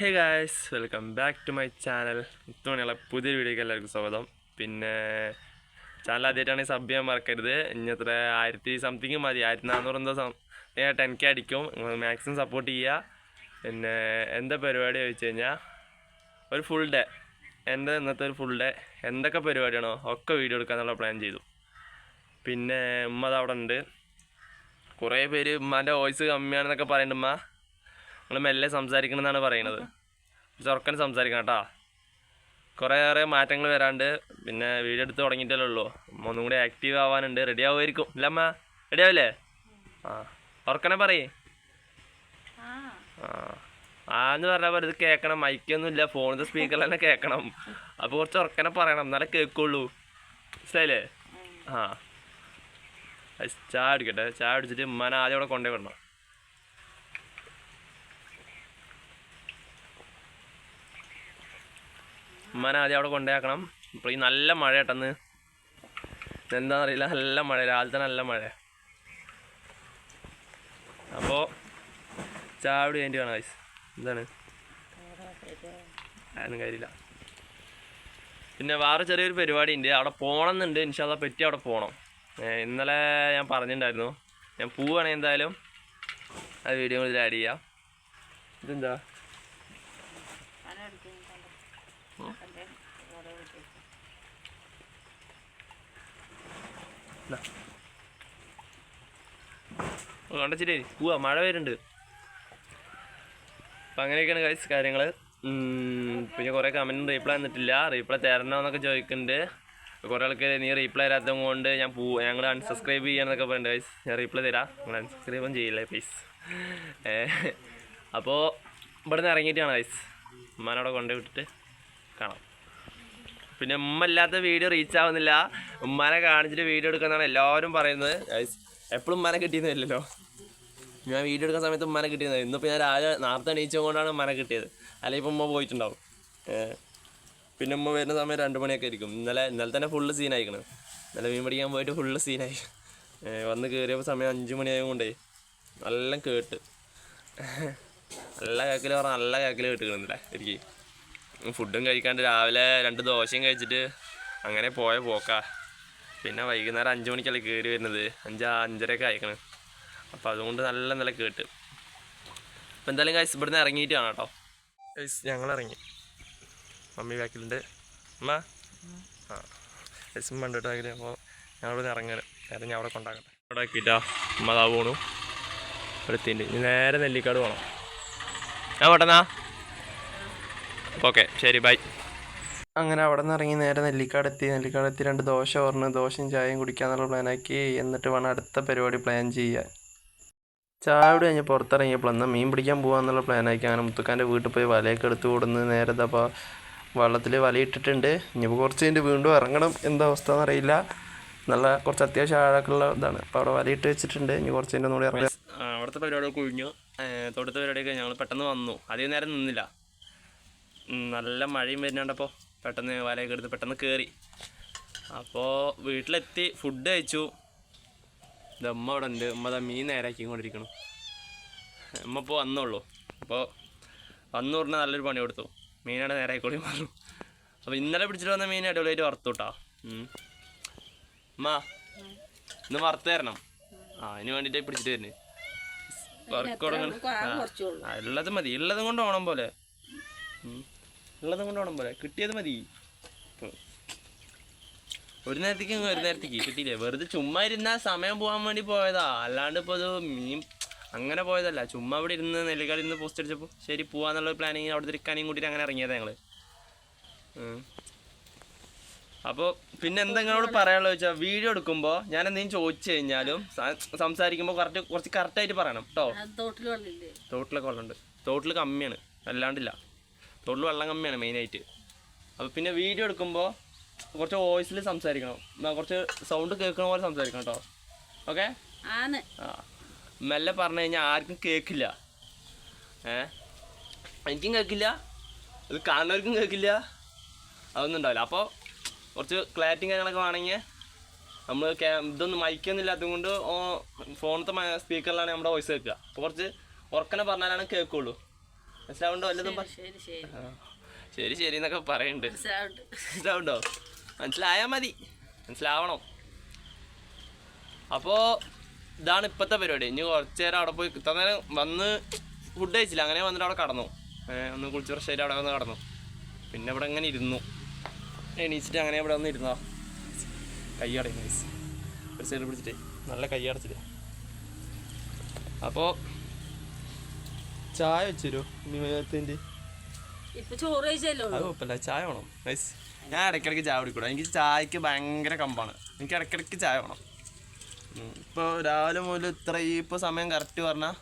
Hey guys welcome back to my channel ഇത്തവണയുള്ള പുതിയ വീഡിയോക്ക് എല്ലാവർക്കും സ്വാഗതം. പിന്നെ ചാനൽ ആദ്യമായിട്ടാണെങ്കിൽ സബ് ചെയ്യാൻ മറക്കരുത്. ഇനി അത്ര ആയിരത്തി സംതിങ് മതി. ആയിരത്തി നാനൂറ് എന്തോ ടെൻ കെ അടിക്കും. മാക്സിമം സപ്പോർട്ട് ചെയ്യുക. പിന്നെ എന്താ പരിപാടി ചോദിച്ചു കഴിഞ്ഞാൽ ഒരു ഫുൾ ഡേ എന്റെ ഇന്നത്തെ ഒരു ഫുൾ ഡേ എന്തൊക്കെ പരിപാടിയാണോ? ഒക്കെ വീഡിയോ എടുക്കാന്നുള്ള പ്ലാൻ ചെയ്തു. പിന്നെ ഉമ്മ അത് അവിടെ ഉണ്ട്. കുറേ പേര് ഉമ്മാന്റെ വോയിസ് കമ്മിയാണെന്നൊക്കെ പറയുന്നുണ്ട് ഉമ്മ. നിങ്ങൾ മെല്ലെ സംസാരിക്കണം എന്നാണ് പറയുന്നത് ചൊറക്കൻ സംസാരിക്കണം കേട്ടോ കുറേ ഏറെ മാറ്റങ്ങൾ വരാണ്ട് പിന്നെ വീഡിയോ എടുത്ത് തുടങ്ങിയിട്ടല്ലേ ഉള്ളൂ. ഒന്നും കൂടി ആക്റ്റീവ് ആവാനുണ്ട്. റെഡി ആവുമായിരിക്കും. ഇല്ല അമ്മ? റെഡി ആവില്ലേ? ആ. ഉറക്കനെ പറയേ. ആ. ആ. എന്ന് പറഞ്ഞാൽ ഇത് കേൾക്കണം മൈക്കൊന്നും ഇല്ല. ഫോണിന്റെ സ്പീക്കറിൽ തന്നെ കേൾക്കണം അപ്പോൾ കുറച്ച് ഉറക്കനെ പറയണം. എന്നാലേ കേൾക്കുള്ളൂ. മനസ്സിലായില്ലേ? ആ. ചായ അടിക്കട്ടെ ചായ അടിച്ചിട്ട് ഉമ്മാനെ ആദ്യം അവിടെ കൊണ്ടുപോയി വിടണം. ഉമ്മാനെ ആദ്യം അവിടെ കൊണ്ടുപോയാക്കണം ഇപ്പോൾ ഈ നല്ല മഴ കേട്ടെന്ന്. എന്താണെന്നറിയില്ല നല്ല മഴ രാവിലത്തെ നല്ല മഴ. അപ്പോൾ ചാവടി വേണ്ടി വേണം guys. എന്താണ്? അതൊന്നും കാര്യമില്ല. പിന്നെ വേറെ ചെറിയൊരു പരിപാടി ഉണ്ട് അവിടെ പോകണമെന്നുണ്ട്. ഇൻഷാല്ല പറ്റി അവിടെ പോകണം. ഇന്നലെ ഞാൻ പറഞ്ഞിട്ടുണ്ടായിരുന്നു. ഞാൻ പോവുകയാണെങ്കിൽ എന്തായാലും. അത് വീഡിയോ ഇതിൽ ആഡ് ചെയ്യാം. ഇതെന്താ? കണ്ടച്ചിട്ടേ പോവാ മഴ വരുന്നുണ്ട്. അപ്പം അങ്ങനെയൊക്കെയാണ് ഗൈസ് കാര്യങ്ങൾ പിന്നെ കുറേ കമന്റും റീപ്ലൈ തന്നിട്ടില്ല റീപ്ലൈ തരണമെന്നൊക്കെ ചോദിക്കുന്നുണ്ട് കുറേ ആൾക്കാർ നീ റീപ്ലൈ തരാത്തത് കൊണ്ട് ഞാൻ പോ ഞങ്ങൾ അൺസബ്സ്ക്രൈബ് ചെയ്യാന്നൊക്കെ പറയുന്നുണ്ട് ഗൈസ് ഞാൻ റീപ്ലൈ തരാം. നിങ്ങൾ അൺസബ്സ്ക്രൈബും ചെയ്യില്ലേ പ്ലീസ് അപ്പോൾ ഇവിടെ നിന്ന് ഇറങ്ങിയിട്ടാണ് ഗൈസ് ഉമ്മാനോടെ കൊണ്ടുപോയി വിട്ടിട്ട് കാണാം പിന്നെ ഉമ്മ ഇല്ലാത്ത വീഡിയോ റീച്ച് ആവുന്നില്ല. ഉമ്മനെ കാണിച്ചിട്ട് വീഡിയോ എടുക്കുന്നതാണ് എല്ലാവരും പറയുന്നത്. എപ്പോഴും ഉമ്മാനെ കിട്ടിയെന്നില്ലല്ലോ. ഞാൻ വീഡിയോ എടുക്കുന്ന സമയത്ത് ഉമ്മാനെ കിട്ടിയത് ഇന്നിപ്പോൾ ഞാൻ രാവിലെ നേരത്തെ എണീച്ചുകൊണ്ടാണ് ഉമ്മാനെ കിട്ടിയത്. അല്ലെങ്കിൽ ഇപ്പോൾ ഉമ്മ പോയിട്ടുണ്ടാവും. പിന്നെ ഉമ്മ വരുന്ന സമയം രണ്ട് മണിയൊക്കെ ആയിരിക്കും. ഇന്നലെ ഇന്നലെ തന്നെ ഫുള്ള് സീനായിക്കണ് ഇന്നലെ മീൻ പിടിക്കാൻ പോയിട്ട് ഫുള്ള് സീനായി വന്ന് കയറിയപ്പോൾ സമയം അഞ്ച് മണിയായത് കൊണ്ടേ നല്ല കേട്ട്. നല്ല കേക്കിൽ പറഞ്ഞാൽ നല്ല കേക്കിൽ കേട്ടുക്കണില്ലേ എനിക്ക് ഫുഡും കഴിക്കാണ്ട് രാവിലെ രണ്ട് ദോശയും കഴിച്ചിട്ട് അങ്ങനെ പോയ പോക്കാ. പിന്നെ വൈകുന്നേരം അഞ്ച് മണിക്കല്ലേ കയറി വരുന്നത്. അഞ്ച് അഞ്ചരയൊക്കെ അയക്കണ് അപ്പോൾ അതുകൊണ്ട് നല്ല നില കേട്ട്. അപ്പോൾ എന്തായാലും ഗൈസ് ഇവിടുന്ന് ഇറങ്ങിയിട്ട് കാണാം കേട്ടോ. ഞങ്ങൾ ഇറങ്ങി മമ്മി ബാക്കിലുണ്ട്. അമ്മ ആ. ഗൈസ് കേട്ടോ ബാക്കിൽ അപ്പോൾ ഞങ്ങളിവിടെ ഞാൻ അവിടെ കൊണ്ടാക്കട്ടെ. അവിടെ ആക്കിയിട്ടാ അമ്മ താ പോണു. അവിടെ നേരെ നെല്ലിക്കാട് പോകണം ഞാൻ പോട്ടെന്നാ ഓക്കെ ശരി ബൈ. അങ്ങനെ അവിടെ നിന്ന് ഇറങ്ങി നേരെ നെല്ലിക്കാട് എത്തി നെല്ലിക്കാട് എത്തി രണ്ട് ദോശ ഓർന്ന് ദോശയും ചായയും കുടിക്കാന്നുള്ള പ്ലാനാക്കി. എന്നിട്ട് വേണം അടുത്ത പരിപാടി പ്ലാൻ ചെയ്യാൻ. ഇവിടെ കഴിഞ്ഞ് പുറത്തിറങ്ങിയപ്പോൾ എന്നാൽ മീൻ പിടിക്കാൻ പോകാമെന്നുള്ള പ്ലാനാക്കി. അങ്ങനെ മുത്തുക്കാന്റെ വീട്ടിൽ പോയി വലയൊക്കെ എടുത്ത് കൊടുന്ന് നേരെ അപ്പോൾ വള്ളത്തിൽ വലയിട്ടിട്ടുണ്ട് ഇനിയിപ്പോൾ കുറച്ച് കഴിഞ്ഞ് വീണ്ടും ഇറങ്ങണം. എന്താ അവസ്ഥ എന്നറിയില്ല നല്ല കുറച്ച് അത്യാവശ്യം ആഴക്കുള്ള ഇതാണ്. അപ്പോൾ അവിടെ വലയിട്ട് വെച്ചിട്ടുണ്ട്. ഇനി കുറച്ച് കഴിഞ്ഞ് ഒന്നുകൂടി ഇറങ്ങാം. അവിടുത്തെ പരിപാടികൾ കുഴിഞ്ഞു. തൊടുത്ത പരിപാടിയൊക്കെ ഞങ്ങൾ പെട്ടെന്ന് വന്നു. അധികം നേരം നിന്നില്ല. നല്ല മഴയും വരുന്നുണ്ടപ്പോൾ പെട്ടെന്ന് വലയൊക്കെ എടുത്ത് പെട്ടെന്ന് കയറി അപ്പോൾ വീട്ടിലെത്തി ഫുഡ് കഴിച്ചു. ഇത് അമ്മ അവിടെ ഉണ്ട്. അമ്മ അതാ മീൻ നേരാക്കി കൊണ്ടിരിക്കണം. അമ്മ ഇപ്പോൾ വന്നുള്ളൂ അപ്പോൾ വന്നു പറഞ്ഞാൽ നല്ലൊരു പണി കൊടുത്തു. മീനാണ് നേരായിക്കോളി മാറും അപ്പോൾ ഇന്നലെ പിടിച്ചിട്ട് വന്ന മീൻ അടിപൊളിയായിട്ട് വറുത്തു കേട്ടോ അമ്മ ഇന്ന് വറുത്ത് തരണം ആ അതിന് വേണ്ടിയിട്ട് പിടിച്ചിട്ട് വരുന്നത് വർക്ക് തുടങ്ങണം ആ ഉള്ളത് മതി. ഉള്ളതും കൊണ്ട് ഓണം പോലെ. ഉള്ളതും കൊണ്ട് ഓണം പോലെ കിട്ടിയത് മതി. ഒരു നേരത്തേക്ക് ഒരു നേരത്തേക്ക് കിട്ടിയില്ലേ? വെറുതെ ചുമ്മാ ഇരുന്നാ സമയം പോകാൻ വേണ്ടി പോയതാ. അല്ലാണ്ട് ഇപ്പോൾ അത് മീൻ അങ്ങനെ പോയതല്ല. ചുമ്മാ ഇവിടെ ഇരുന്ന് നെല്ലിക്കാട് ഇരുന്ന് പോസ്റ്റ് അടിച്ചപ്പോൾ ശരി പോവാന്നുള്ള പ്ലാനിങ് അവിടെ ഇരിക്കാനെയും കൂട്ടിയിട്ട് അങ്ങനെ ഇറങ്ങിയതാ ഞങ്ങൾ. അപ്പോൾ പിന്നെ എന്തെങ്കിലോട് പറയാനുള്ളത് വെച്ചാൽ വീഡിയോ എടുക്കുമ്പോൾ ഞാൻ എന്തെങ്കിലും ചോദിച്ചു കഴിഞ്ഞാലും സംസാരിക്കുമ്പോൾ കറക്റ്റ് കുറച്ച് കറക്റ്റായിട്ട് പറയണം കേട്ടോ തോട്ടിൽ തോട്ടിലൊക്കെ വെള്ളമുണ്ട്. തോട്ടിൽ കമ്മിയാണ്. അല്ലാണ്ടില്ല. തോട്ടിൽ വെള്ളം കമ്മിയാണ് മെയിനായിട്ട് അപ്പോൾ പിന്നെ വീഡിയോ എടുക്കുമ്പോൾ കുറച്ച് വോയിസിൽ സംസാരിക്കണം. കുറച്ച് സൗണ്ട് കേൾക്കണ പോലെ സംസാരിക്കണം കേട്ടോ ഓക്കെ ആ. മെല്ലെ പറഞ്ഞു കഴിഞ്ഞാൽ ആർക്കും കേൾക്കില്ല. ഏ? എനിക്കും കേൾക്കില്ല. ഇത് കാണുന്നവർക്കും കേൾക്കില്ല. അതൊന്നും ഉണ്ടാവില്ല. അപ്പോൾ കുറച്ച് ക്ലാരിറ്റിയും കാര്യങ്ങളൊക്കെ വേണമെങ്കിൽ നമ്മൾ ഇതൊന്നും മൈക്കൊന്നും ഇല്ലാത്തത് കൊണ്ട് ഫോണത്തെ സ്പീക്കറിലാണ് നമ്മുടെ വോയിസ് കേൾക്കുക. അപ്പോൾ കുറച്ച് ഉറക്കനെ പറഞ്ഞാലാണ് കേൾക്കുള്ളൂ. മനസ്സിലാവുണ്ടോ വല്ലതും ശരി ശരി എന്നൊക്കെ പറയുന്നുണ്ട്. മനസ്സിലാവുണ്ട് മനസ്സിലായാൽ മതി. മനസ്സിലാവണം. അപ്പോൾ ഇതാണ് ഇപ്പോഴത്തെ പരിപാടി. ഇനി കുറച്ച് നേരം അവിടെ പോയി ഇത്ര നേരം വന്ന് ഫുഡ് കഴിച്ചില്ല. അങ്ങനെ വന്നിട്ട് അവിടെ കടന്നു. ഒന്ന് കുളിച്ച് ഫ്രഷ് ആയിട്ട് അവിടെ വന്ന് കടന്നു. പിന്നെ ഇവിടെ അങ്ങനെ ഇരുന്നു. എണീച്ചിട്ട് അങ്ങനെ ഇവിടെ വന്ന് ഇരുന്നോ കൈ ഒരു സൈഡ് പിടിച്ചിട്ട്. നല്ല കൈ അടച്ചിട്ട്. അപ്പോൾ ചായ വെച്ചോ ഇനി മേത്തിന്റെ ഇപ്പൊ ചോറ് കഴിച്ചല്ലോ. അത് കുഴപ്പമില്ല ചായ വേണം. നൈസ് ഞാൻ ഇടയ്ക്കിടയ്ക്ക് ചായ കുടിക്കൂടാ. എനിക്ക് ചായക്ക് ഭയങ്കര കമ്പാണ്. എനിക്ക് ഇടയ്ക്കിടയ്ക്ക് ചായ വേണം. ഇപ്പോൾ രാവിലെ മുതൽ ഇത്ര ഈ ഇപ്പോൾ സമയം കറക്റ്റ് പറഞ്ഞാൽ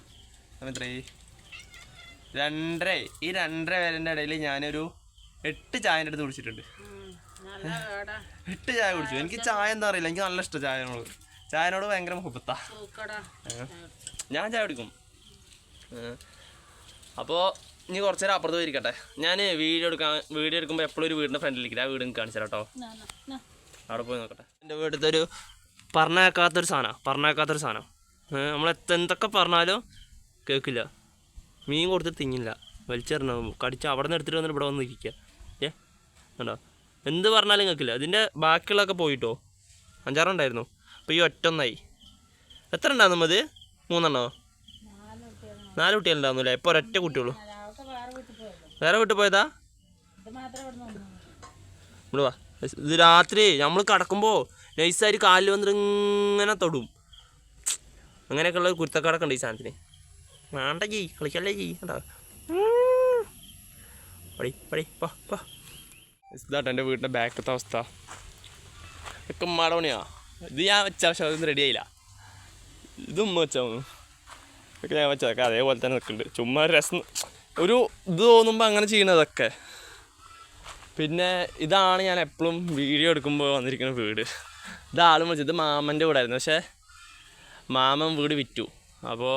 സമയം എത്ര രണ്ടര ഈ രണ്ടര വരേന്റെ ഇടയിൽ ഞാനൊരു എട്ട് ചായന്റെ അടുത്ത് കുടിച്ചിട്ടുണ്ട്. എട്ട് ചായ കുടിച്ചു. എനിക്ക് ചായ എന്താ അറിയില്ല. എനിക്ക് നല്ല ഇഷ്ടം ചായനോട് ചായനോട് ഭയങ്കര മുഹബത്താ. ഞാൻ ചായ കുടിക്കും. അപ്പോൾ ഇനി കുറച്ച് നേരം അപ്പുറത്ത് പോയിരിക്കട്ടെ. ഞാൻ വീഡിയോ എടുക്കാൻ വീഡിയോ എടുക്കുമ്പോൾ എപ്പോഴും ഒരു വീടിന്റെ ഫ്രണ്ടിലിരിക്കില്ല ആ വീട് എനിക്ക് കാണിച്ചു കേട്ടോ അവിടെ പോയി നോക്കട്ടെ. എന്റെ വീട്ടിലത്തെ ഒരു പറഞ്ഞേക്കാത്തൊരു സാധനമാണ് പറഞ്ഞേക്കാത്തൊരു സാധനം. നമ്മൾ എന്തൊക്കെ പറഞ്ഞാലും കേൾക്കില്ല. മീൻ കൊടുത്തിട്ട് തിങ്ങില്ല വലിച്ചെറിഞ്ഞ കടിച്ച് അവിടെ നിന്ന് എടുത്തിട്ട് വന്നിട്ട് ഇവിടെ വന്ന് ഇരിക്കുക ഏ കണ്ടോ? എന്ത് പറഞ്ഞാലും കേൾക്കില്ല. ഇതിന്റെ ബാക്കിയുള്ളതൊക്കെ പോയിട്ടോ? അഞ്ചാറുണ്ടായിരുന്നു അപ്പോൾ ഈ ഒറ്റൊന്നായി എത്ര ഉണ്ടായിരുന്നു അത് മൂന്നെണ്ണോ? നാല് കുട്ടികളുണ്ടാവുന്നില്ല? ഇപ്പോൾ ഒരൊറ്റ കുട്ടിയുള്ളൂ. വേറെ വീട്ടിൽ പോയതാ? ഇവിടെ വാ. ഇത് രാത്രി നമ്മൾ കിടക്കുമ്പോൾ നൈസായിട്ട് കാലിൽ വന്നിട്ട് ഇങ്ങനെ തൊടും. അങ്ങനെയൊക്കെയുള്ള ഒരു കുരുത്തക്കാടൊക്കെ ഉണ്ട് ഈ സാധനത്തിന്. വേണ്ട ജി കളിക്കല്ലേ ജി കേട്ടോ പടി പടി പോ ഇതാട്ടോ എന്റെ വീടിന്റെ ബാക്കത്തെ അവസ്ഥ. ഒക്കെ മടവണിയാ ഇത് ഞാൻ വെച്ച പക്ഷെ അതൊന്നും റെഡി ആയില്ല. ഇതും വെച്ചാ ഒക്കെ ഞാൻ വെച്ചതൊക്കെ അതേപോലെ തന്നെ നിൽക്കുന്നുണ്ട് ചുമ്മാ രസം ഒരു ഇത് തോന്നുമ്പോൾ അങ്ങനെ ചെയ്യണതൊക്കെ. പിന്നെ ഇതാണ് ഞാൻ എപ്പോഴും വീഡിയോ എടുക്കുമ്പോൾ വന്നിരിക്കുന്ന വീട്. ഇത് ആളും വിളിച്ചത് മാമന്റെ വീടായിരുന്നു. പക്ഷേ മാമൻ വീട് വിറ്റു. അപ്പോൾ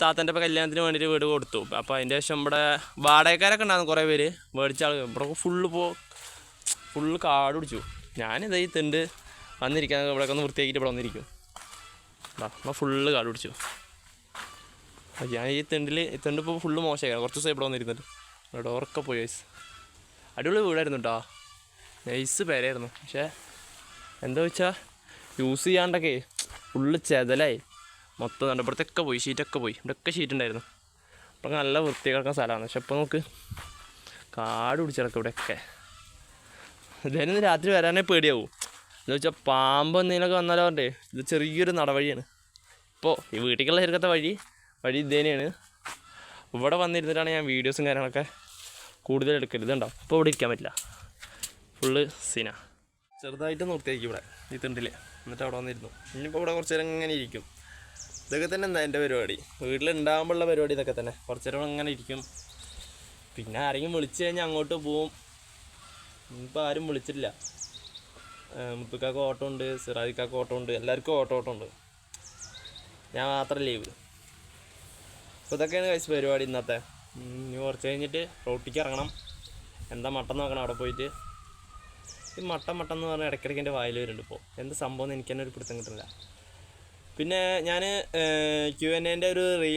താത്തന്റെ ഇപ്പോൾ കല്യാണത്തിന് വേണ്ടിയിട്ട് വീട് കൊടുത്തു. അപ്പോൾ അതിന്റെ ശേഷം ഇവിടെ വാടകക്കാരൊക്കെ ഉണ്ടായിരുന്നു കുറേ പേര്. മേടിച്ച ആൾ ഇവിടെ ഫുള്ള് പോ ഫുള്ള് കാട് പിടിച്ചു. ഞാനിതായി തിണ്ട് വന്നിരിക്കാൻ ഇവിടെയൊക്കെ ഒന്ന് വൃത്തിയാക്കിയിട്ട് ഇവിടെ വന്നിരിക്കും. അപ്പോൾ ഫുള്ള് കാട് പിടിച്ചു. ഞാൻ ഈ തെണ്ടിൽ ഈ തെണ്ട് ഇപ്പോൾ ഫുള്ള് മോശമായി കുറച്ച് ദിവസം ഇവിടെ വന്നിരുന്നിട്ട്. ഡോറൊക്കെ പോയി വയസ്സ് അടിപൊളി വീടായിരുന്നു കേട്ടോ നൈസ് പേരായിരുന്നു. പക്ഷേ എന്താ വെച്ചാൽ യൂസ് ചെയ്യാണ്ടൊക്കെ ഫുള്ള് ചെതലായി. മൊത്തം നടപ്പുറത്തൊക്കെ ഇവിടത്തൊക്കെ പോയി ഷീറ്റൊക്കെ പോയി. ഇവിടെയൊക്കെ ഷീറ്റ് ഉണ്ടായിരുന്നു. അപ്പം നല്ല വൃത്തി കിടക്കുന്ന സ്ഥലമാണ്. പക്ഷെ ഇപ്പോൾ നമുക്ക് കാട് പിടിച്ചിടക്കും ഇവിടെയൊക്കെ. ഇതിന് രാത്രി വരാനേ പേടിയാവും. എന്ന് വെച്ചാൽ പാമ്പ് എന്തെങ്കിലുമൊക്കെ വന്നാലോ പറഞ്ഞേ ഇത് ചെറിയൊരു നടവഴിയാണ്. ഇപ്പോൾ ഈ വീട്ടിലേക്കുള്ള ചെറുക്കത്തെ വഴി വഴി ഇതേനെയാണ്. ഇവിടെ വന്നിരുന്നിട്ടാണ് ഞാൻ വീഡിയോസും കാര്യങ്ങളൊക്കെ കൂടുതൽ എടുക്കരുത് ഉണ്ടാവും അപ്പോൾ ഇവിടെ ഇരിക്കാൻ പറ്റില്ല. ഫുള്ള് സീന. ചെറുതായിട്ട് നിർത്തിയേക്കും ഇവിടെ ഈ തിണ്ടിൽ എന്നിട്ട് അവിടെ വന്നിരുന്നു. ഇനിയിപ്പോൾ ഇവിടെ കുറച്ച് നേരം ഇങ്ങനെ ഇരിക്കും. ഇതൊക്കെ തന്നെ എന്താ എന്റെ പരിപാടി? വീട്ടിലുണ്ടാകുമ്പോഴുള്ള പരിപാടി ഇതൊക്കെ തന്നെ. കുറച്ച് നേരം ഇങ്ങനെ ഇരിക്കും. പിന്നെ ആരെങ്കിലും വിളിച്ചു കഴിഞ്ഞാൽ അങ്ങോട്ട് പോവും. ഇപ്പം ആരും വിളിച്ചിട്ടില്ല. മുത്തുക്കാക്ക് ഓട്ടോ ഉണ്ട് സിറാജിക്കാക്ക് ഓട്ടോ ഉണ്ട് എല്ലാവർക്കും ഓട്ടോ ഓട്ടോ ഉണ്ട് ഞാൻ മാത്രം ലീവ്. അപ്പോൾ ഇതൊക്കെയാണ് കഴിച്ച പരിപാടി ഇന്നത്തെ. ഇനി കുറച്ച് കഴിഞ്ഞിട്ട് റോട്ടിക്ക് ഇറങ്ങണം. എന്താ മട്ടൻ നോക്കണം അവിടെ പോയിട്ട്. ഈ മട്ടൻ മട്ടൻ എന്ന് പറഞ്ഞാൽ ഇടയ്ക്കിടയ്ക്ക് എന്റെ വായിൽ വരുന്നുണ്ട് ഇപ്പോൾ എന്ത് സംഭവം എന്ന് എനിക്ക് തന്നെ ഒരു പിടുത്തം കിട്ടുന്നില്ല. പിന്നെ ഞാൻ ക്യു എൻ എന്റെ ഒരു റീ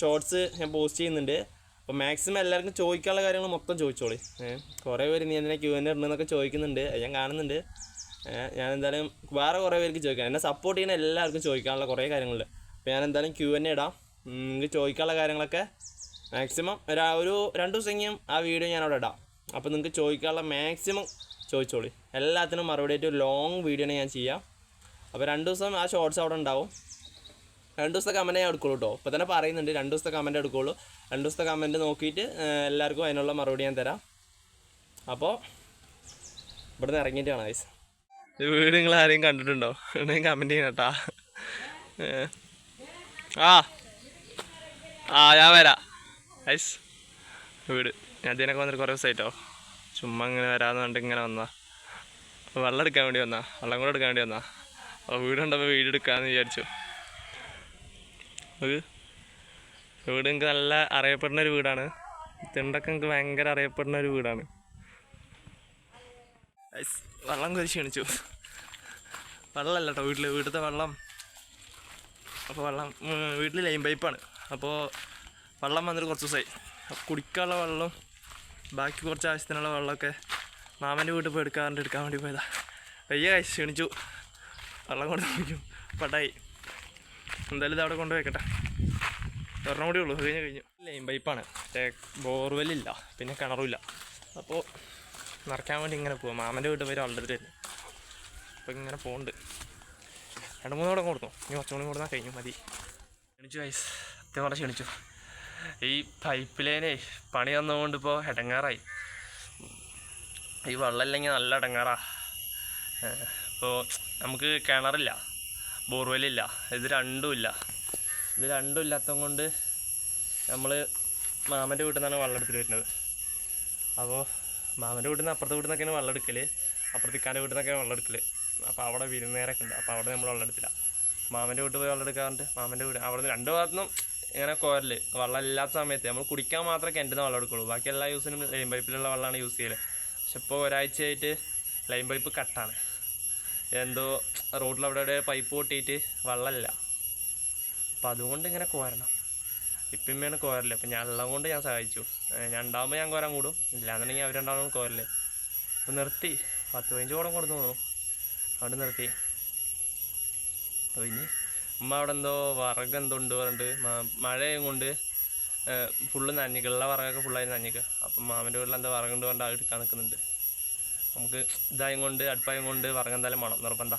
ഷോർട്സ് ഞാൻ പോസ്റ്റ് ചെയ്യുന്നുണ്ട്. അപ്പോൾ മാക്സിമം എല്ലാവർക്കും ചോദിക്കാനുള്ള കാര്യങ്ങൾ മൊത്തം ചോദിച്ചോളി. കുറേ പേര് നീ എന്തിനാ ക്യു എൻ ഇടണമെന്നൊക്കെ ചോദിക്കുന്നുണ്ട് ഞാൻ കാണുന്നുണ്ട്. ഞാൻ എന്തായാലും വേറെ കുറേ പേർക്ക് ചോദിക്കാം. എന്നെ സപ്പോർട്ട് ചെയ്യുന്ന എല്ലാവർക്കും ചോദിക്കാനുള്ള കുറേ കാര്യങ്ങളുണ്ട്. അപ്പോൾ ഞാൻ എന്തായാലും ക്യൂ എൻ ഇടാം. നിങ്ങൾക്ക് ചോദിക്കാനുള്ള കാര്യങ്ങളൊക്കെ മാക്സിമം ഒരു ഒരു രണ്ട് ദിവസമെങ്കിലും ആ വീഡിയോ ഞാൻ അവിടെ ഇടാം. അപ്പോൾ നിങ്ങൾക്ക് ചോദിക്കാനുള്ള മാക്സിമം ചോദിച്ചോളി. എല്ലാത്തിനും മറുപടി ആയിട്ട് ഒരു ലോങ് വീഡിയോ ഞാൻ ചെയ്യാം. അപ്പോൾ രണ്ട് ദിവസം ആ ഷോർട്സ് അവിടെ ഉണ്ടാവും. രണ്ട് ദിവസത്തെ കമന്റ് ഞാൻ എടുക്കുള്ളൂ കേട്ടോ ഇപ്പോൾ തന്നെ പറയുന്നുണ്ട് രണ്ട് ദിവസത്തെ കമന്റ് എടുക്കുള്ളൂ. രണ്ട് ദിവസത്തെ കമന്റ് നോക്കിയിട്ട് എല്ലാവർക്കും അതിനുള്ള മറുപടി ഞാൻ തരാം. അപ്പോൾ ഇവിടുന്ന് ഇറങ്ങിയിട്ട് ഐസ് വീട് നിങ്ങൾ ആരെയും കണ്ടിട്ടുണ്ടോ? ഉണ്ടെങ്കിൽ കമന്റ് ചെയ്യണം കേട്ടാ. ആ. ആ ഞാൻ വരാം. ഐസ് വീട്. ഞാൻ ഇതിനൊക്കെ വന്നിട്ട് കുറേ ദിവസമായിട്ടോ ചുമ്മാ ഇങ്ങനെ വരാമെന്ന് പറഞ്ഞിട്ട് ഇങ്ങനെ വന്നാ. വെള്ളം എടുക്കാൻ വേണ്ടി വന്നാ. വെള്ളം കൂടെ എടുക്കാൻ വേണ്ടി വന്നാ. അപ്പോൾ വീട് കണ്ടപ്പോൾ വീട് എടുക്കാമെന്ന് വിചാരിച്ചു. ഒരു വീട് എനിക്ക് നല്ല അറിയപ്പെടുന്ന ഒരു വീടാണ്. തിണ്ടൊക്കെ എനിക്ക് ഭയങ്കര അറിയപ്പെടുന്ന ഒരു വീടാണ്. ഐസ്, വെള്ളം കൊതി ക്ഷണിച്ചു. വെള്ളമല്ല കേട്ടോ വീട്ടിൽ വീട്ടിലത്തെ വെള്ളം. അപ്പോൾ വെള്ളം വീട്ടിൽ ലൈൻ പൈപ്പാണ്. അപ്പോൾ വെള്ളം വന്നിട്ട് കുറച്ച് ദിവസമായി കുടിക്കാനുള്ള വെള്ളം ബാക്കി കുറച്ച് ആവശ്യത്തിനുള്ള വെള്ളമൊക്കെ മാമന്റെ വീട്ടിൽ പോയി എടുക്കാറുണ്ട്. എടുക്കാൻ വേണ്ടി പോയതാ. വയ്യ കഴിച്ച് ക്ഷണിച്ചു. വെള്ളം കൊണ്ട് നോക്കും പട്ടായി. എന്തായാലും ഇത് അവിടെ കൊണ്ട് വെക്കട്ടെ. ഒരെണ്ണം കൂടി ഉള്ളൂ. കഴിഞ്ഞ് കഴിഞ്ഞു. ലൈൻ പൈപ്പാണ്. ബോർവെല്ലില്ല. പിന്നെ കിണറുമില്ല അപ്പോൾ നിറയ്ക്കാൻ വേണ്ടി ഇങ്ങനെ പോവാം. മാമന്റെ വീട്ടിൽ പോയി ഓൾറെഡി തന്നെ അപ്പോൾ ഇങ്ങനെ പോകുന്നുണ്ട് രണ്ട് മൂന്ന് കൂടെ കൊടുത്തു. ഇനി കുറച്ചുകൂടി കൊടുത്താൽ കഴിഞ്ഞു മതി. ക്ഷണിച്ചു വയസ്സ് അത്യം കുറേ ക്ഷണിച്ചു. ഈ പൈപ്പ് ലൈനേ പണി വന്നുകൊണ്ട് ഇപ്പോൾ ഇടങ്ങാറായി ഈ വെള്ളമില്ലെങ്കിൽ നല്ല ഇടങ്ങാറാ ഇപ്പോൾ നമുക്ക് കിണറില്ല ബോർവെല്ലില്ല ഇത് രണ്ടുമില്ല ഇത് രണ്ടും ഇല്ലാത്തത് കൊണ്ട് നമ്മൾ മാമന്റെ വീട്ടിൽ നിന്നാണ് വെള്ളം എടുത്തിട്ട് വരുന്നത്. അപ്പോൾ മാമന്റെ വീട്ടിൽ നിന്ന് അപ്പുറത്തെ വീട്ടിൽ നിന്നൊക്കെയാണ് വെള്ളം എടുക്കൽ അപ്പുറത്തേക്കാന്റെ വീട്ടിൽ നിന്നൊക്കെയാണ് വെള്ളം എടുക്കൽ അപ്പോൾ അവിടെ വിരുന്നേരൊക്കെ ഉണ്ട്. അപ്പോൾ അവിടെ നമ്മൾ വെള്ളം എടുത്തില്ല. മാമന്റെ വീട്ടിൽ പോയി വെള്ളം എടുക്കാറുണ്ട്. മാമന്റെ വീട് അവിടെ നിന്ന് രണ്ട് ഭാഗത്തുനിന്നും ഇങ്ങനെ കോരൽ. വെള്ളം ഇല്ലാത്ത സമയത്ത് നമ്മൾ കുടിക്കാൻ മാത്രമേ കിണറ്റിൽ വെള്ളം എടുക്കുള്ളൂ. ബാക്കി എല്ലാ യൂസിനും ലൈൻ പൈപ്പിലുള്ള വെള്ളമാണ് യൂസ് ചെയ്യൽ. പക്ഷെ ഇപ്പോൾ ഒരാഴ്ചയായിട്ട് ലൈൻ പൈപ്പ് കട്ടാണ്. എന്തോ റോഡിൽ അവിടെ പൈപ്പ് പൊട്ടിയിട്ട് വെള്ളമില്ല. അപ്പോൾ അതുകൊണ്ട് ഇങ്ങനെ കോരണം. ഇപ്പം ഇമ്മയാണ് കോരൽ. അപ്പം ഞാൻ ഉള്ളത് കൊണ്ട് ഞാൻ സഹായിച്ചു. ഞാൻ ഞാൻ കോരാൻ കൂടും. ഇല്ലാന്നുണ്ടെങ്കിൽ അവരുണ്ടാവണം കോരൽ. അപ്പം നിർത്തി. പത്ത് പതിനഞ്ച് കൂടെ കൊടുത്തു തോന്നുന്നു. അവിടെ നിർത്തി. അപ്പോൾ ഇനി ഉമ്മ അവിടെ എന്തോ വറക് എന്തോ ഉണ്ട് പറഞ്ഞിട്ട് മഴയും കൊണ്ട് ഫുള്ള് നനഞ്ഞിക്കുള്ള വറകൊക്കെ ഫുള്ളായി നനഞ്ഞിക്കുക അപ്പം മാമന്റെ വീട്ടിൽ എന്താ വറകുണ്ട് കൊണ്ട് അത് എടുക്കാൻ നിൽക്കുന്നുണ്ട്. നമുക്ക് ഇതായും കൊണ്ട് അടുപ്പായും കൊണ്ട് വിറക് എന്തായാലും വേണം. നിർബന്ധ.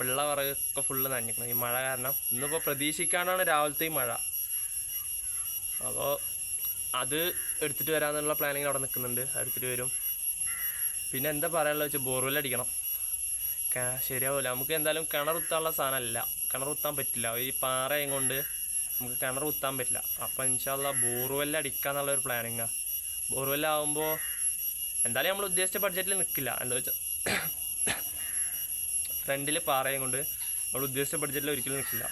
ഉള്ള വറകൊക്കെ ഫുള്ള് നനഞ്ഞിക്കണം. ഈ മഴ കാരണം ഇന്നിപ്പോൾ പ്രതീക്ഷിക്കാനാണ് രാവിലത്തെ ഈ മഴ. അപ്പോൾ അത് എടുത്തിട്ട് വരാമെന്നുള്ള പ്ലാനിങ് അവിടെ നിൽക്കുന്നുണ്ട് എടുത്തിട്ട് വരും. പിന്നെ എന്താ പറയാനുള്ളത് വെച്ചാൽ ബോർവെൽ അടിക്കണം. ശരിയാവില്ല നമുക്ക് എന്തായാലും കിണർ കുത്താനുള്ള സാധനമല്ല. കിണർ കുത്താൻ പറ്റില്ല. ഈ പാറയും കൊണ്ട് നമുക്ക് കിണർ കുത്താൻ പറ്റില്ല. അപ്പം ഇൻഷാല്ല ബോർവെൽ അടിക്കുക ഒരു പ്ലാനിങ്ങാണ് ബോർവെൽ ആകുമ്പോൾ എന്തായാലും നമ്മൾ ഉദ്ദേശിച്ച ബഡ്ജറ്റിൽ നിൽക്കില്ല എന്താ വെച്ചാൽ ഫ്രണ്ടിൽ പാറയും കൊണ്ട് നമ്മൾ ഉദ്ദേശിച്ച ബഡ്ജറ്റിൽ ഒരിക്കലും നിൽക്കില്ല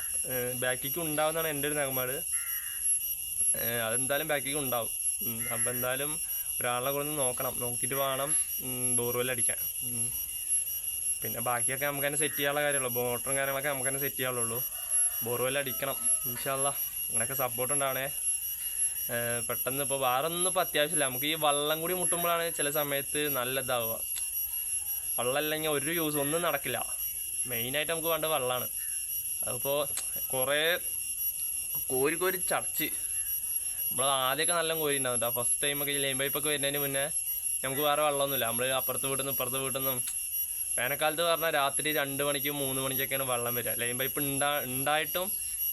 ബാക്കിക്ക് ഉണ്ടാവുന്നതാണ് എന്റെ ഒരു ഏഹ് അതെന്തായാലും ബാക്കിലേക്ക് ഉണ്ടാവും. അപ്പം എന്തായാലും ഒരാളെ കൂടെ ഒന്ന് നോക്കണം. നോക്കിയിട്ട് വേണം ബോർവെൽ അടിക്കാൻ. പിന്നെ ബാക്കിയൊക്കെ നമുക്ക് തന്നെ സെറ്റ് ചെയ്യാനുള്ള കാര്യമുള്ളൂ മോട്ടറും കാര്യങ്ങളൊക്കെ നമുക്ക് തന്നെ സെറ്റ് ചെയ്യാനുള്ളൂ. ബോർവെൽ അടിക്കണം ഇൻഷാല്ല അങ്ങനെയൊക്കെ സപ്പോർട്ട് ഉണ്ടാവണേ. പെട്ടെന്ന് ഇപ്പോൾ വേറെ ഒന്നും ഇപ്പോൾ അത്യാവശ്യമില്ല. നമുക്ക് ഈ വള്ളം കൂടി മുട്ടുമ്പോഴാണ് ചില സമയത്ത് നല്ലതാവുക. വെള്ളം അല്ലെങ്കിൽ ഒരു യൂസ് ഒന്നും നടക്കില്ല. മെയിനായിട്ട് നമുക്ക് വേണ്ട വെള്ളമാണ് അതിപ്പോൾ കുറേ കോരി കോരി ചടച്ച് നമ്മൾ ആദ്യമൊക്കെ നല്ല കോരി ഉണ്ടാവും കേട്ടോ ഫസ്റ്റ് ടൈമൊക്കെ ലൈൻ പൈപ്പൊക്കെ വരുന്നതിന് മുന്നേ നമുക്ക് വേറെ വെള്ളമൊന്നുമില്ല. നമ്മൾ അപ്പുറത്ത് വീട്ടിൽ നിന്ന് ഇപ്പുറത്ത് വീട്ടിൽ നിന്നും വേനൽക്കാലത്ത് പറഞ്ഞാൽ രാത്രി രണ്ട് മണിക്ക് മൂന്ന് മണിക്കൊക്കെയാണ് വെള്ളം വരിക. ലൈൻ പൈപ്പ് ഉണ്ടാ ഉണ്ടായിട്ടും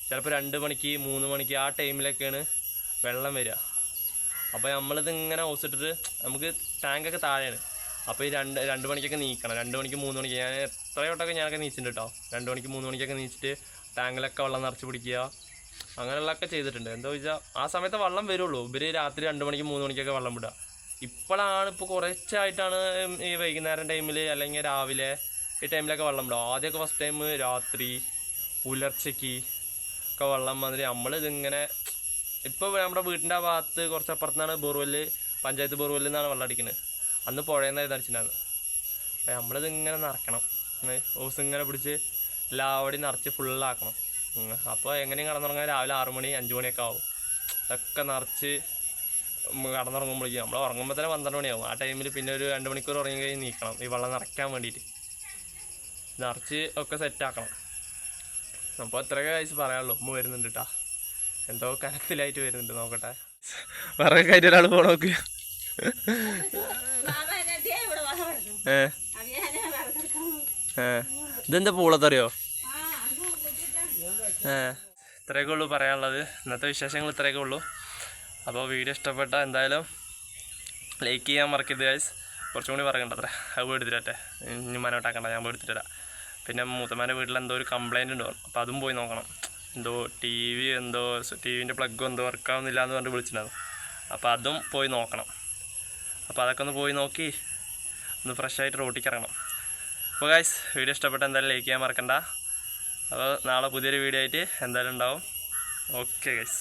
ചിലപ്പോൾ രണ്ട് മണിക്ക് മൂന്ന് മണിക്ക് ആ ടൈമിലൊക്കെയാണ് വെള്ളം വരിക. അപ്പോൾ നമ്മളിത് ഇങ്ങനെ ഓസിട്ടിട്ട് നമുക്ക് ടാങ്കൊക്കെ താഴെയാണ്. അപ്പോൾ ഈ രണ്ട് രണ്ട് മണിക്കൊക്കെ നീക്കണം. രണ്ട് മണിക്ക് മൂന്ന് മണിക്ക് ഞാൻ എത്ര വട്ടമൊക്കെ ഞാനൊക്കെ നീച്ചിട്ടുണ്ട് കേട്ടോ രണ്ട് മണിക്ക് മൂന്ന് മണിക്കൊക്കെ നീച്ചിട്ട് ടാങ്കിലൊക്കെ വെള്ളം നിറച്ച് പിടിക്കുക. അങ്ങനെയുള്ളതൊക്കെ ചെയ്തിട്ടുണ്ട്. എന്താ വെച്ചാൽ ആ സമയത്ത് വെള്ളം വരുള്ളൂ. ഇവർ രാത്രി രണ്ട് മണിക്ക് മൂന്ന് മണിക്കൊക്കെ വെള്ളം വിടുക. ഇപ്പോഴാണ് ഇപ്പോൾ കുറച്ചായിട്ടാണ് ഈ വൈകുന്നേരം ടൈമിൽ അല്ലെങ്കിൽ രാവിലെ ഈ ടൈമിലൊക്കെ വെള്ളം വിടുക. ആദ്യമൊക്കെ ഫസ്റ്റ് ടൈം രാത്രി പുലർച്ചയ്ക്ക് ഒക്കെ വെള്ളം വന്നിട്ട് നമ്മളിതിങ്ങനെ ഇപ്പോൾ നമ്മുടെ വീട്ടിന്റെ ആ ഭാഗത്ത് കുറച്ച് അപ്പുറത്തുനിന്നാണ് ബോർവെല്ല് പഞ്ചായത്ത് ബോർവെല്ലിൽ നിന്നാണ് വെള്ളം അടിക്കുന്നത് അന്ന് പുഴയെന്നാണ് അടിച്ചിട്ടുണ്ടായിരുന്നു അപ്പോൾ നമ്മളിതിങ്ങനെ നിറക്കണം ഓസ് ഇങ്ങനെ പിടിച്ച് എല്ലാവടെയും നിറച്ച് ഫുള്ളാക്കണം അപ്പോൾ എങ്ങനെയും കടന്നുറങ്ങാൻ രാവിലെ ആറ് മണി അഞ്ച് മണിയൊക്കെ ആവും. ഇതൊക്കെ നിറച്ച് കടന്നുറങ്ങുമ്പോഴേക്കും നമ്മൾ ഉറങ്ങുമ്പോൾ തന്നെ പന്ത്രണ്ട് മണിയാവും. ആ ടൈമിൽ പിന്നെ ഒരു രണ്ട് മണിക്കൂർ ഉറങ്ങി കഴിഞ്ഞ് നീക്കണം. ഈ വെള്ളം നിറയ്ക്കാൻ വേണ്ടിയിട്ട് നിറച്ച് ഒക്കെ സെറ്റാക്കണം അപ്പോൾ അത്രയൊക്കെ കഴിച്ച് പറയാനുള്ളൂ. ഉമ്മ വരുന്നുണ്ട് കേട്ടാ എന്തോ കനത്തിലായിട്ട് വരുന്നുണ്ട്. നോക്കട്ടെ. വേറെ കാര്യം ഒരാൾ പോണോക്ക്. ഏ? ഇതെന്താ പൂളത്തറിയോ ആ, അത് കൂട്ടിയിട്ടാ. ഏ ഇത്രയൊക്കെ ഉള്ളൂ പറയാനുള്ളത്. ഇന്നത്തെ വിശേഷങ്ങൾ ഇത്രയൊക്കെ ഉള്ളൂ. അപ്പോൾ വീഡിയോ ഇഷ്ടപ്പെട്ട എന്തായാലും ലൈക്ക് ചെയ്യാൻ മറക്കരുത് ഗൈസ് കുറച്ചും കൂടി പറയണ്ട അത്ര അത് എടുത്തിട്ടെ ഇനി മനോട്ടാക്കണ്ട ഞാൻ പോയി പിന്നെ മൂത്തമാന്റെ വീട്ടിൽ എന്തോ ഒരു കംപ്ലയിന്റ് ഉണ്ടോ. അപ്പോൾ അതും പോയി നോക്കണം. എന്തോ ടി വി എന്തോ ടി വിന്റെ പ്ലഗ് എന്തോ വർക്കാവുന്നില്ല എന്ന് പറഞ്ഞിട്ട് വിളിച്ചിട്ടുണ്ടായിരുന്നു. അപ്പോൾ അതും പോയി നോക്കണം. അപ്പോൾ അതൊക്കെ ഒന്ന് പോയി നോക്കി ഒന്ന് ഫ്രഷ് ആയിട്ട് റോട്ടിക്ക് ഇറങ്ങണം. അപ്പോൾ ഗൈസ് വീഡിയോ ഇഷ്ടപ്പെട്ട എന്തായാലും ലൈക്ക് ചെയ്യാൻ മറക്കണ്ട. അപ്പോൾ നാളെ പുതിയൊരു വീഡിയോ ആയിട്ട് എന്തായാലും ഉണ്ടാവും. Okay guys